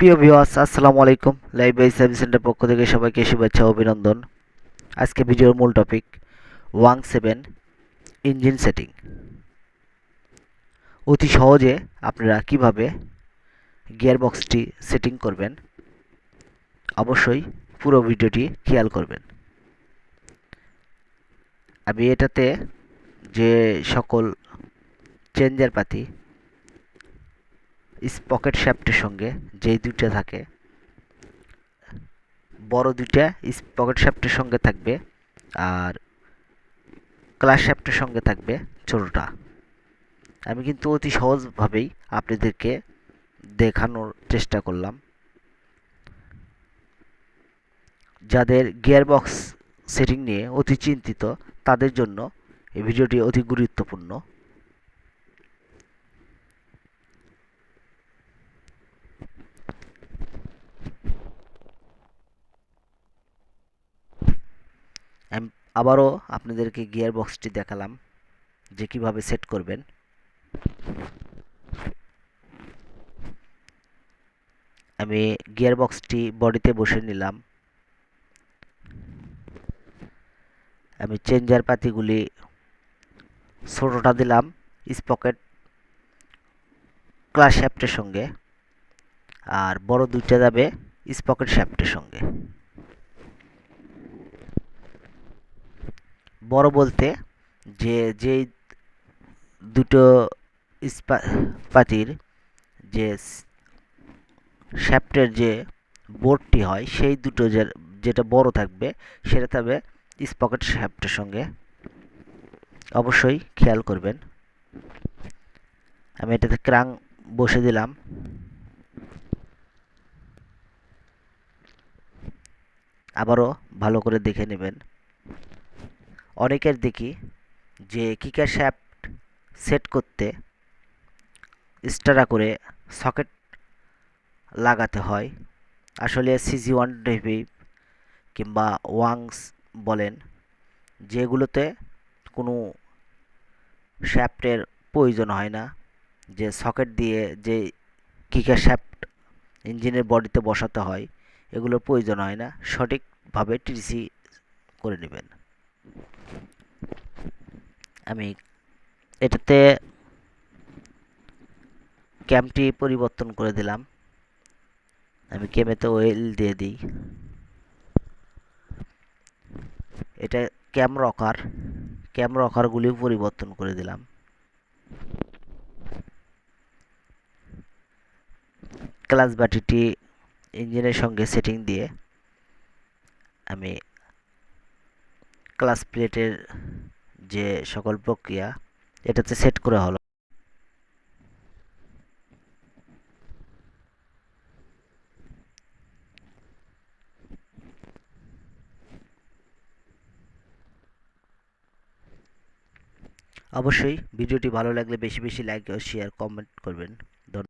প্রিয় ভিউয়ার্স, আসসালামু আলাইকুম। বাই সার্ভিস সেন্টার পক্ষ থেকে সবাইকে শুভেচ্ছা, অভিনন্দন। আজকে ভিডিওর মূল topic Wang seven engine setting অতি সহজে আপনারা কীভাবে গিয়ার বক্সটি সেটিং করবেন? অবশ্যই পুরো ভিডিওটি খেয়াল করবেন। আমি এটাতে যে সকল চেঞ্জার পাতি স্পকেট শ্যাফটের সঙ্গে যেই দুইটা থাকে, বড় দুইটা স্পকেট শ্যাফটের সঙ্গে থাকবে আর ক্লাস শ্যাফটের সঙ্গে থাকবে ছোটোটা। আমি কিন্তু অতি সহজভাবেই আপনাদেরকে দেখানোর চেষ্টা করলাম। যাদের গিয়ার বক্স সেটিং নিয়ে অতি চিন্তিত, তাদের জন্য এই ভিডিওটি অতি গুরুত্বপূর্ণ। আমি আবারও আপনাদেরকে গিয়ার বক্সটি দেখালাম যে কীভাবে সেট করবেন। আমি গিয়ার বক্সটি বডিতে বসে নিলাম। আমি চেঞ্জার পাতিগুলি ছোটোটা দিলাম স্পকেট ক্লাস শ্যাফটের সঙ্গে, আর বড় দুইটা যাবে স্পকেট শ্যাফটের সঙ্গে। বড় বলতে যে যেই দুটো পাতির যে শ্যাফটের যে বোর্ডটি হয়, সেই দুটো যেটা বড় থাকবে, সেটা থাকবে স্পকেট শ্যাফটের সঙ্গে। অবশ্যই খেয়াল করবেন। আমি এটাতে ক্রাং বসে দিলাম। আবারও ভালো করে দেখে নেবেন। অনেকের দেখি যে কিকার শ্যাফট সেট করতে স্টারা করে সকেট লাগাতে হয়। আসলে সিজি ওয়ান টিভি কিংবা ওয়াংস বলেন, যেগুলোতে কোনো শ্যাফটের প্রয়োজন হয় না। যে সকেট দিয়ে যে কিকার শ্যাফট ইঞ্জিনের বডিতে বসাতে হয়, এগুলোর প্রয়োজন হয় না। সঠিকভাবে টিসি করে নেবেন। আমি এটাতে ক্যামটি পরিবর্তন করে দিলাম। আমি ক্যামেতে ওয়েল দিয়ে দিই। এটা ক্যাম রকার ক্যাম রকারগুলিও পরিবর্তন করে দিলাম। ক্লাস বাটিটি ইঞ্জিনের সঙ্গে সেটিং দিয়ে আমি ক্লাস প্লেটের যে সকল প্রক্রিয়া এটাতে সেট করা হলো। অবশ্যই ভিডিওটি ভালো লাগলে বেশি বেশি লাইক ও শেয়ার কমেন্ট করবেন।